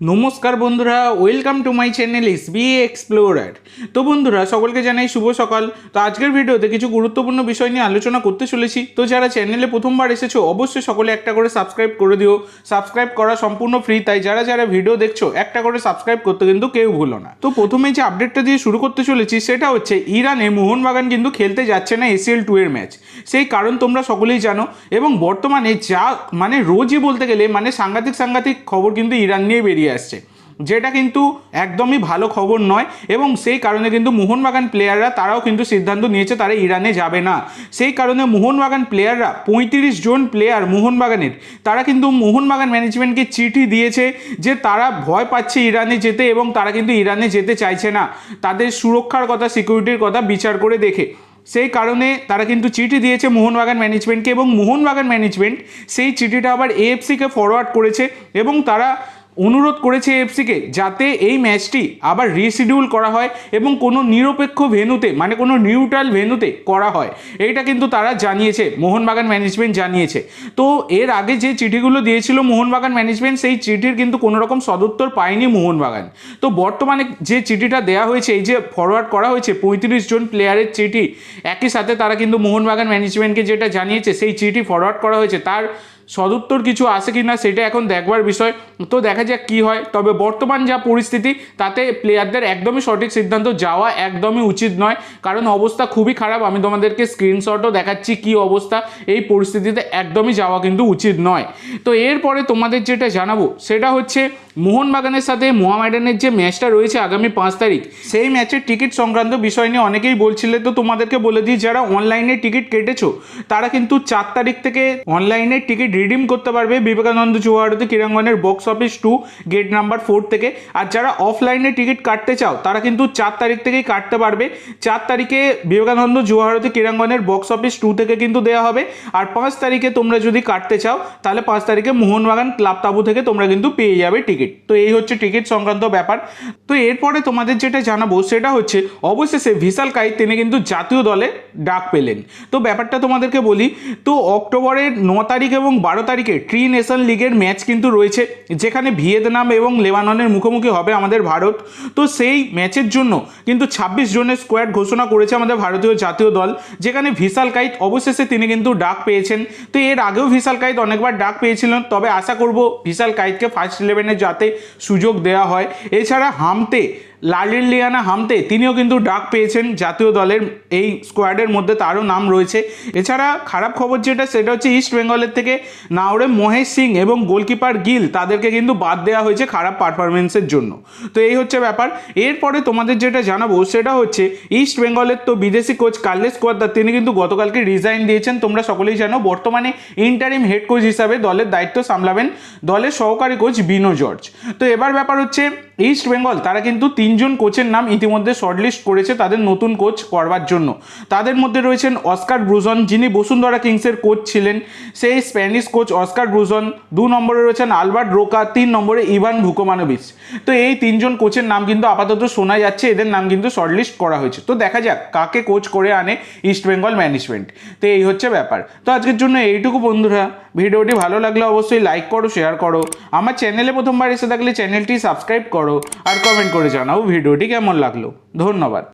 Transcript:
নমস্কার বন্ধুরা welcome to my channel S B explorer তো বন্ধুরা, সকলকে জানাই শুভ সকাল। তো আজকের ভিডিওতে কিছু গুরুত্বপূর্ণ বিষয় নিয়ে আলোচনা করতে চলেছি। তো যারা চ্যানেলে প্রথমবার এসেছ, অবশ্যই সকলে একটা করে সাবস্ক্রাইব করে দিও। সাবস্ক্রাইব করা সম্পূর্ণ ফ্রি তাই যারা যারা ভিডিও দেখছ, একটা করে সাবস্ক্রাইব করতে কিন্তু কেউ ভুলো না। তো প্রথমে যে আপডেটটা দিয়ে শুরু করতে চলেছি, সেটা হচ্ছে ইরানে মোহনবাগান কিন্তু খেলতে যাচ্ছে না এসিএল টু এর ম্যাচ সেই কারণ তোমরা সকলেই জানো, এবং বর্তমানে যা মানে রোজই বলতে গেলে মানে সাংঘাতিক সাংঘাতিক খবর কিন্তু ইরান নিয়ে বেরিয়ে আসছে। যেটা কিন্তু একদমই ভালো খবর নয় এবং সেই কারণে কিন্তু মোহনবাগান প্লেয়াররা তারাও কিন্তু সিদ্ধান্ত নিয়েছে তারা ইরানে যাবে না। সেই কারণে মোহনবাগান প্লেয়াররা পঁয়ত্রিশ জন প্লেয়ার মোহনবাগানের, তারা কিন্তু মোহনবাগান ম্যানেজমেন্টকে চিঠি দিয়েছে যে তারা ভয় পাচ্ছে ইরানে যেতে এবং তারা কিন্তু ইরানে যেতে চাইছে না। তাদের সুরক্ষার কথা সিকিউরিটির কথা বিচার করে দেখে। সেই কারণে তারা কিন্তু চিঠি দিয়েছে মোহনবাগান ম্যানেজমেন্টকে এবং মোহনবাগান ম্যানেজমেন্ট সেই চিঠিটা আবার এএফসিকে ফরওয়ার্ড করেছে এবং তারা অনুরোধ করেছে এফসিকে যাতে এই ম্যাচটি আবার রিশিডিউল করা হয় এবং কোনো নিরপেক্ষ ভেন্যুতে মানে কোনো নিউট্রাল ভেন্যুতে করা হয়। এইটা কিন্তু তারা জানিয়েছে, মোহনবাগান ম্যানেজমেন্ট জানিয়েছে। তো এর আগে যে চিঠিগুলো দিয়েছিল মোহনবাগান ম্যানেজমেন্ট সেই চিঠির কিন্তু কোনো রকম সদুত্তর পায়নি মোহনবাগান। তো বর্তমানে যে চিঠিটা দেওয়া হয়েছে, এই যে ফরওয়ার্ড করা হয়েছে পঁয়ত্রিশ জন প্লেয়ারের চিঠি, একই সাথে তারা কিন্তু মোহনবাগান ম্যানেজমেন্টকে যেটা জানিয়েছে, সেই চিঠি ফরওয়ার্ড করা হয়েছে। তার সদুত্তর কিছু আসে কি না সেটা এখন দেখবার বিষয়। তো দেখা যাক কি হয়। তবে বর্তমান যা পরিস্থিতি, তাতে প্লেয়ারদের একদমই সঠিক সিদ্ধান্ত যাওয়া একদমই উচিত নয়। কারণ অবস্থা খুবই খারাপ। আমি তোমাদেরকে স্ক্রিনশটও দেখাচ্ছি কি অবস্থা। এই পরিস্থিতিতে একদমই যাওয়া কিন্তু উচিত নয়। তো এরপরে তোমাদের যেটা জানাব, সেটা হচ্ছে মোহনবাগানের সাথে মোহামেডানের যে ম্যাচটা রয়েছে আগামী পাঁচ তারিখ, সেই ম্যাচের টিকিট সংক্রান্ত বিষয় নিয়ে অনেকেই বলছিলে তো তোমাদেরকে বলে দিই, যারা অনলাইনে টিকিট কেটেছো, তারা কিন্তু চার তারিখ থেকে অনলাইনে টিকিট রিডিম করতে পারবে বিবেকানন্দ চৌহারতী ক্রীড়াঙ্গনের box office to gate number four থেকে। আর যারা অফলাইনে টিকিট কাটতে চাও, তারা কিন্তু চার তারিখ থেকেই কাটতে পারবে। চার তারিখে বিবেকানন্দ জুয়ারতী ক্রীড়াঙ্গনের বক্স অফিস টু থেকে কিন্তু দেওয়া হবে। আর পাঁচ তারিখে তোমরা যদি কাটতে চাও, তাহলে পাঁচ তারিখে মোহনবাগান ক্লাব তাবু থেকে তোমরা কিন্তু পেয়ে যাবে টিকিট। তো এই হচ্ছে টিকিট সংক্রান্ত ব্যাপার। তো এরপরে তোমাদের যেটা জানাব সেটা হচ্ছে, অবশেষে ভিশাল কাই তিনি কিন্তু জাতীয় দলে ডাক পেলেন। তো ব্যাপারটা তোমাদেরকে বলি, তো অক্টোবরের ন তারিখ এবং বারো তারিখে ট্রি নেশন লিগের ম্যাচ কিন্তু রয়েছে, যেখানে ভিয়েতনাম এবং লেবাননের মুখোমুখি হবে আমাদের ভারত। তো সেই ম্যাচের জন্য কিন্তু ছাব্বিশ জনের স্কোয়াড ঘোষণা করেছে আমাদের ভারতীয় জাতীয় দল, যেখানে ভিশাল কাইত অবশেষে তিনি কিন্তু ডাক পেয়েছেন। তো এর আগেও ভিশাল কাইত অনেকবার ডাক পেয়েছিলেন, তবে আশা করব ভিশাল কাইতকে ফার্স্ট ইলেভেনে যাতে সুযোগ দেওয়া হয়। এছাড়া হামতে লালিলিয়ানা হামতে তিনিও কিন্তু ডাক পেয়েছেন জাতীয় দলের এই স্কোয়াডের মধ্যে তারও নাম রয়েছে। এছাড়া খারাপ খবর যেটা, সেটা হচ্ছে ইস্ট বেঙ্গলের থেকে নাওরে মহেশ সিং এবং গোলকিপার গিল, তাদেরকে কিন্তু বাদ দেওয়া হয়েছে খারাপ পারফরমেন্সের জন্য। তো এই হচ্ছে ব্যাপার। এরপরে তোমাদের যেটা জানাব, সেটা হচ্ছে ইস্ট বেঙ্গলের তো বিদেশি কোচ কার্লেস কোয়াদ্দার, তিনি কিন্তু গতকালকে রিজাইন দিয়েছেন। তোমরা সকলেই জানো, বর্তমানে ইন্টারিম হেড কোচ হিসাবে দলের দায়িত্ব সামলাবেন দলের সহকারী কোচ বিনো জর্জ। তো এবার ব্যাপার হচ্ছে ইস্ট বেঙ্গল তারা কিন্তু তিনজন কোচের নাম ইতিমধ্যে শর্টলিস্ট করেছে তাদের নতুন কোচ করবার জন্য। তাদের মধ্যে রয়েছেন অস্কার ব্রুজন যিনি বসুন্ধরা কিংসের কোচ ছিলেন। সেই স্প্যানিশ কোচ অস্কার ব্রুজন দু নম্বরে রয়েছেন আলবার্ট রোকা তিন নম্বরে ইভান ভুকোমানোভিচ তো এই তিনজন কোচের নাম কিন্তু আপাতত শোনা যাচ্ছে, এদের নাম কিন্তু শর্টলিস্ট করা হয়েছে। তো দেখা যাক কাকে কোচ করে আনে ইস্ট বেঙ্গল ম্যানেজমেন্ট তো এই হচ্ছে ব্যাপার। তো আজকের জন্য এইটুকু বন্ধুরা। ভিডিওটি ভালো লাগলে অবশ্যই লাইক করো শেয়ার করো। আমার চ্যানেলে প্রথমবার এসে থাকলে চ্যানেলটি সাবস্ক্রাইব করো আর কমেন্ট করে জানাও ভিডিওটি কেমন লাগল। ধন্যবাদ।